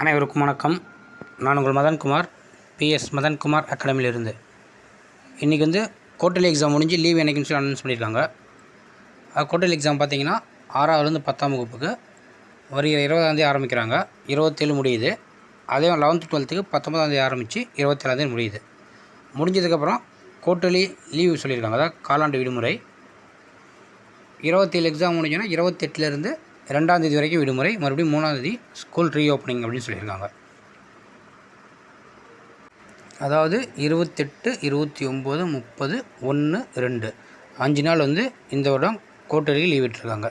அனைவருக்கும் வணக்கம். நான் உங்கள் மதன்குமார் பிஎஸ் மதன்குமார் அகாடமியிலிருந்து. இன்றைக்கி வந்து கோட்டலி எக்ஸாம் முடிஞ்சு லீவ் என்னைக்குன்னு சொல்லி அனௌன்ஸ் பண்ணியிருக்காங்க. கோட்டலி எக்ஸாம் பார்த்தீங்கன்னா ஆறாவதுலேருந்து பத்தாம் வகுப்புக்கு வருகிற இருபதாந்தேதி ஆரம்பிக்கிறாங்க. இருபத்தேழு முடியுது. அதே லெவன்த்து டுவெல்த்துக்கு பத்தொம்பதாந்தேதி ஆரம்பித்து இருபத்தேழாந்தேதி முடியுது. முடிஞ்சதுக்கப்புறம் கோட்டலி லீவு சொல்லியிருக்காங்க. அதாவது காலாண்டு விடுமுறை. இருபத்தேழு எக்ஸாம் முடிஞ்சோன்னா இருபத்தெட்டுலேருந்து ரெண்டாம் தேதி வரைக்கும் விடுமுறை மறுபடியும் மூணாந்தேதி ஸ்கூல் ரீ ஓப்பனிங் அப்படின்னு சொல்லியிருக்காங்க. அதாவது இருபத்தெட்டு இருபத்தி ஒம்பது முப்பது ஒன்று ரெண்டு. அஞ்சு நாள் வந்து இந்த வருடம் கோட்டலிக்கு லீவ் விட்டுருக்காங்க.